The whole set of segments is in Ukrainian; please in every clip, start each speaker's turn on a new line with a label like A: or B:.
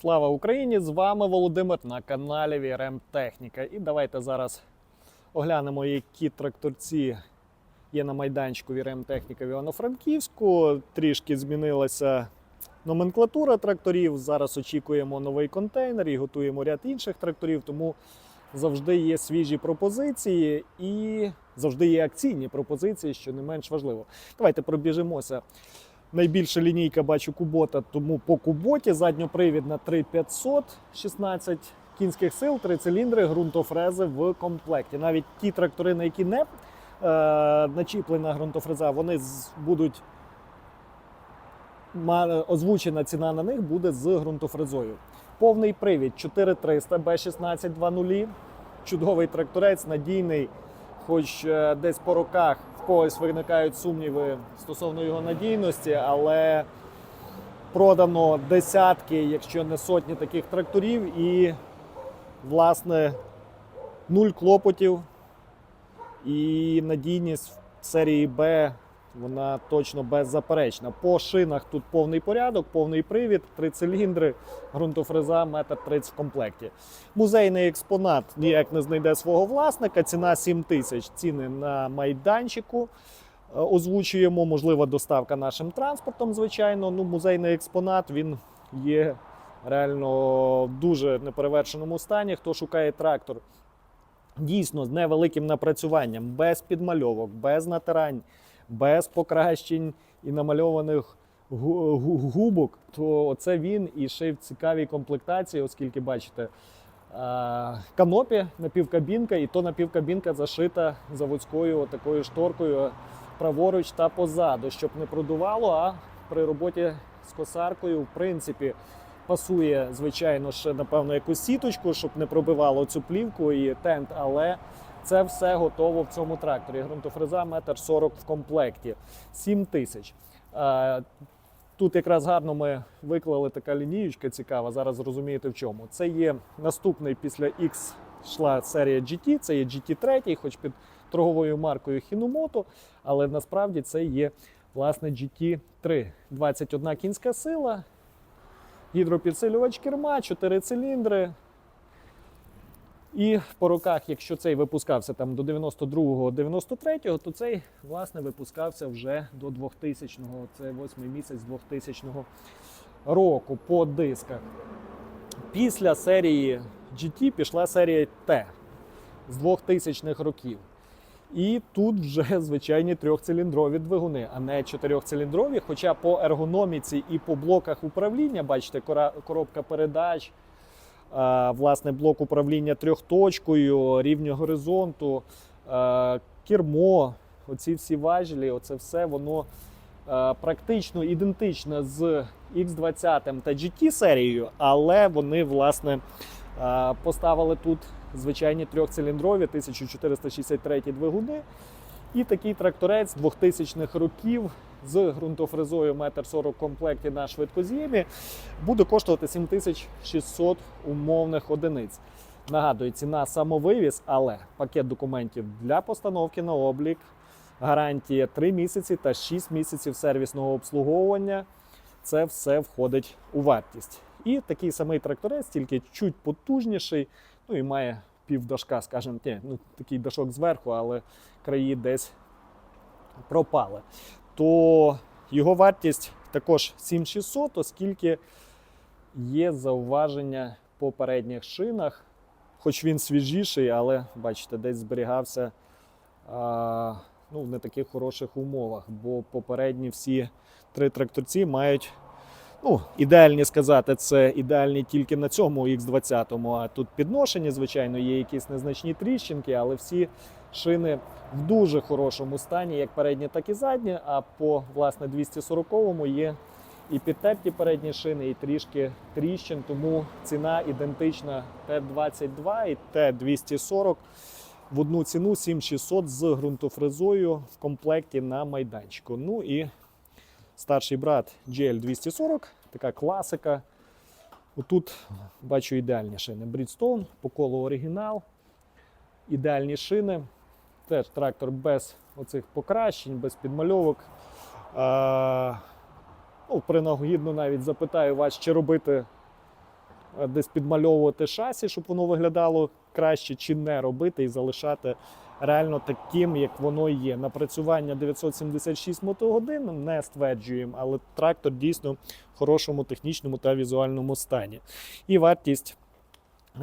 A: Слава Україні! З вами Володимир на каналі VRM Техніка. І давайте зараз оглянемо, які тракторці є на майданчику VRM Техніка в Івано-Франківську. Трішки змінилася номенклатура тракторів. Зараз очікуємо новий контейнер і готуємо ряд інших тракторів, тому завжди є свіжі пропозиції і завжди є акційні пропозиції, що не менш важливо. Давайте пробіжимося. Найбільша лінійка бачу кубота, тому по куботі задньопривідна 3500, 16 кінських сил, 3 циліндри, ґрунтофрези в комплекті. Навіть ті трактори, на які не е, начіплена ґрунтофреза, вони будуть озвучена ціна на них буде з ґрунтофрезою. Повний привід 4300 B16 2.0. Чудовий тракторець, надійний, хоч е, десь по роках когось виникають сумніви стосовно його надійності, але продано десятки, якщо не сотні таких тракторів, і, власне, нуль клопотів. І надійність в серії Б вона точно беззаперечна. По шинах тут повний порядок, повний привід, три циліндри, ґрунтофреза, метр 30 в комплекті. Музейний експонат ніяк не знайде свого власника. Ціна 7 тисяч. Ціни на майданчику. Е, Озвучуємо, можлива доставка нашим транспортом, звичайно. Ну, музейний експонат він є реально в дуже неперевершеному стані. Хто шукає трактор дійсно з невеликим напрацюванням, без підмальовок, без натирань, без покращень і намальованих гу- гу- губок, то це він і ще в цікавій комплектації, оскільки бачите. Канопі, напівкабінка, і то напівкабінка зашита заводською такою шторкою праворуч та позаду, щоб не продувало, а при роботі з косаркою, в принципі, пасує, звичайно, ще напевно якусь сіточку, щоб не пробивало цю плівку і тент, але це все готово в цьому тракторі. Грунтофреза метр 40 в комплекті. 7 тисяч. Е, Тут якраз гарно ми виклали така лінієчка цікава. Зараз зрозумієте в чому. Це є наступний після X йшла серія GT, це є GT3, хоч під торговою маркою Hinomoto, але насправді це є власне GT3. 21 кінська сила, гідропідсилювач керма, 4 циліндри. І по роках, якщо цей випускався там до 92-го, 93-го, то цей власне випускався вже до 2000-го. Це восьмий місяць 2000-го року по дисках. Після серії GT пішла серія T з 2000-х років. І тут вже звичайні трьохциліндрові двигуни, а не чотирьохциліндрові. Хоча по ергономіці і по блоках управління, бачите, коробка передач, власне, блок управління трьохточкою, рівня горизонту, а, кермо, оці всі важелі, оце все воно практично ідентичне з X20 та GT серією, але вони, власне, поставили тут звичайні трьохциліндрові 1463 двигуни. І такий тракторець 2000-х років з ґрунтофрезою 1,40 м в комплекті на швидкоз'ємі буде коштувати 7600 умовних одиниць. Нагадую, ціна самовивіз, але пакет документів для постановки на облік, гарантія 3 місяці та 6 місяців сервісного обслуговування. Це все входить у вартість. І такий самий тракторець, тільки чуть потужніший, ну і має півдашка, скажімо, ні, ну, такий дашок зверху, але краї десь пропали. То його вартість також 7600, оскільки є зауваження по передніх шинах, хоч він свіжіший, але бачите, десь зберігався а, ну, в не таких хороших умовах, бо попередні всі три тракторці мають. Ну, ідеальні сказати, це ідеальні тільки на цьому X20, а тут підношені, звичайно, є якісь незначні тріщинки, але всі шини в дуже хорошому стані, як передні, так і задні. А по власне 240-му є і підтерті передні шини, і трішки тріщин, тому ціна ідентична Т-22 і Т-240 в одну ціну 7600 з ґрунтофрезою в комплекті на майданчику. Ну і старший брат GL240, така класика. Отут бачу ідеальні шини. Bridgestone, по колу оригінал. Ідеальні шини. Теж трактор без оцих покращень, без підмальовок. А, ну, принагідно навіть запитаю вас, чи робити десь підмальовувати шасі, щоб воно виглядало краще, чи не робити і залишати реально таким, як воно є. Напрацювання 976 мотогодин не стверджуємо, але трактор дійсно в хорошому технічному та візуальному стані. І вартість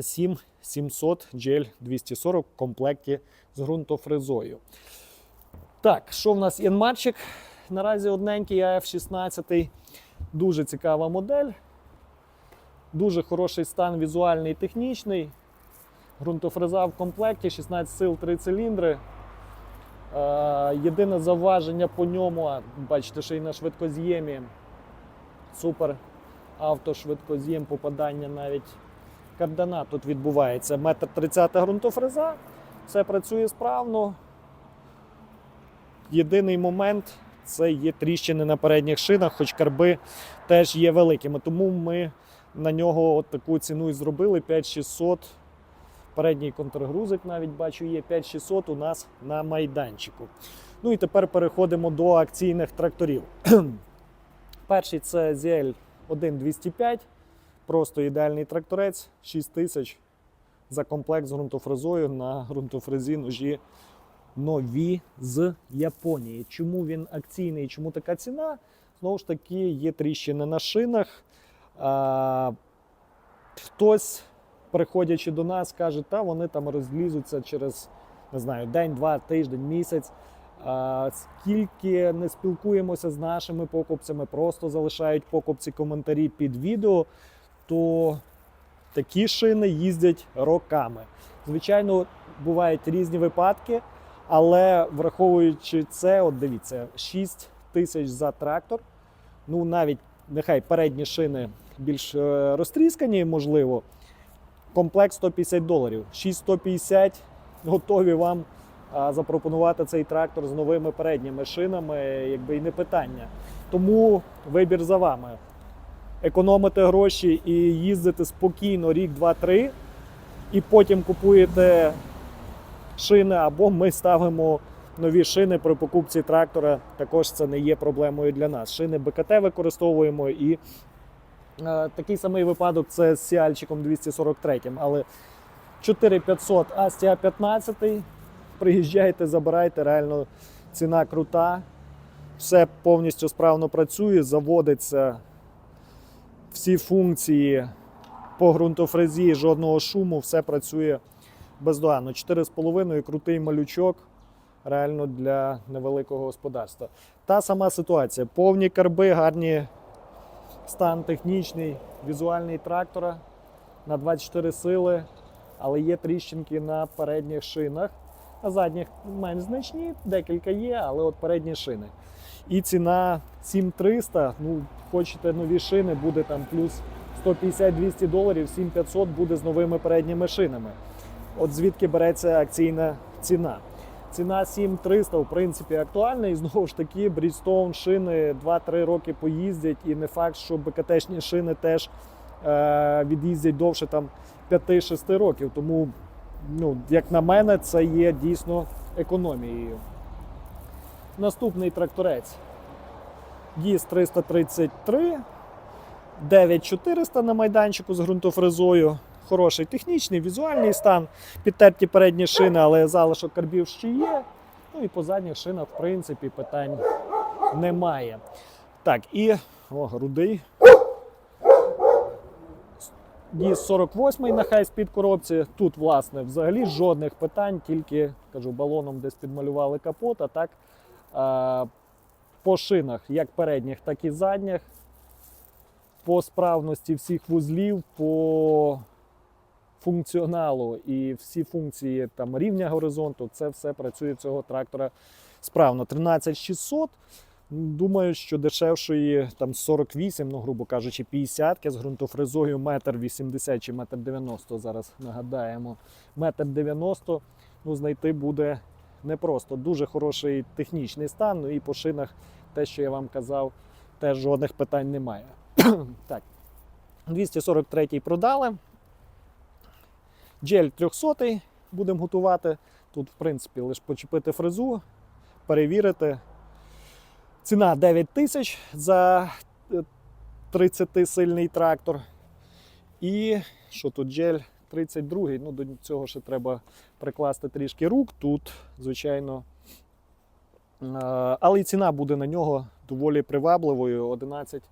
A: 7700 GL 240 в комплекті з ґрунтофрезою. Так, що в нас інмарчик? Наразі одненький AF16. Дуже цікава модель. Дуже хороший стан візуальний і технічний. Ґрунтофреза в комплекті, 16 сил, 3 циліндри. Е, єдине завваження по ньому, бачите, що і на швидкоз'ємі. Супер автошвидкоз'єм, попадання навіть кардана тут відбувається. Метр 30 ґрунтофреза, все працює справно. Єдиний момент це є тріщини на передніх шинах, хоч карби теж є великими. Тому ми на нього от таку ціну і зробили 5600. Передній контргрузик навіть бачу є 5600 у нас на майданчику. Ну і тепер переходимо до акційних тракторів. Перший це ZL 1205. Просто ідеальний тракторець, 6 тисяч за комплект з ґрунтофрезою на ґрунтофрезі ножі нові з Японії. Чому він акційний? Чому така ціна? Знову ж таки, є тріщини на шинах. А, хтось, приходячи до нас, каже, та вони там розлізуться через не знаю, день, два, тиждень, місяць. А, скільки не спілкуємося з нашими покупцями, просто залишають покупці коментарі під відео, то такі шини їздять роками. Звичайно, бувають різні випадки, але враховуючи це, от дивіться, 6 тисяч за трактор. Ну, навіть нехай передні шини більш е, розтріскані, можливо. Комплект 150 доларів. 6150 готові вам запропонувати цей трактор з новими передніми шинами, якби і не питання. Тому вибір за вами. Економите гроші і їздите спокійно рік, два, три, і потім купуєте шини, або ми ставимо нові шини при покупці трактора. Також це не є проблемою для нас. Шини БКТ використовуємо і такий самий випадок це з Сіальчиком 243, але 4500 Астія 15. Приїжджайте, забирайте, реально ціна крута. Все повністю справно працює, заводиться всі функції по ґрунтофрезі, жодного шуму, все працює бездоганно. 4,5 крутий малючок реально для невеликого господарства. Та сама ситуація. Повні карби, гарні стан технічний, візуальний трактора на 24 сили, але є тріщинки на передніх шинах. На задніх менш значні, декілька є, але от передні шини. І ціна 7300, ну, хочете нові шини, буде там плюс 150-200 доларів, 7500 буде з новими передніми шинами. От звідки береться акційна ціна. Ціна 7300, в принципі, актуальна. І знову ж таки, Bridgestone шини 2-3 роки поїздять, і не факт, що БКТшні шини теж е, від'їздять довше там 5-6 років. Тому, ну, як на мене, це є дійсно економією. Наступний тракторець ГІС 333, 9400 на майданчику з ґрунтофрезою. Хороший технічний, візуальний стан, підтерті передні шини, але залишок карбів ще є. Ну і по задніх шинах, в принципі, питань немає. Так, і о, рудий. ГІС 48 на хай-спід коробці. Тут, власне, взагалі жодних питань, тільки кажу, балоном десь підмалювали капот, а так а, по шинах, як передніх, так і задніх, по справності всіх вузлів, по функціоналу і всі функції там, рівня горизонту, це все працює цього трактора справно. 13600. Думаю, що дешевшої там 48, ну, грубо кажучи, 50 з ґрунтофрезою 1,80 м чи 1,90 м, зараз нагадаємо. 1,90 м ну, знайти буде непросто. Дуже хороший технічний стан. Ну і по шинах, те, що я вам казав, теж жодних питань немає. так, 243 продали. Джель 300 будемо готувати. Тут, в принципі, лише почепити фрезу, перевірити. Ціна 9 тисяч за 30-сильний трактор. І що тут джель 32 ну до цього ще треба прикласти трішки рук. Тут, звичайно. е, Але і ціна буде на нього доволі привабливою. 11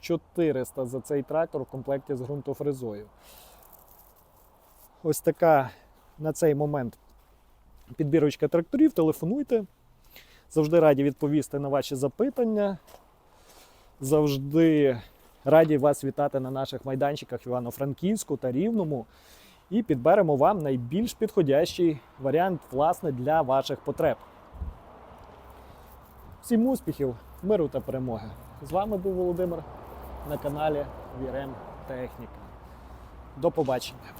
A: 400 за цей трактор в комплекті з ґрунтофрезою. Ось така на цей момент підбірочка тракторів. Телефонуйте. Завжди раді відповісти на ваші запитання. Завжди раді вас вітати на наших майданчиках Івано-Франківську та Рівному. І підберемо вам найбільш підходящий варіант власне для ваших потреб. Всім успіхів, миру та перемоги! З вами був Володимир на каналі Вірем Техніка. До побачення!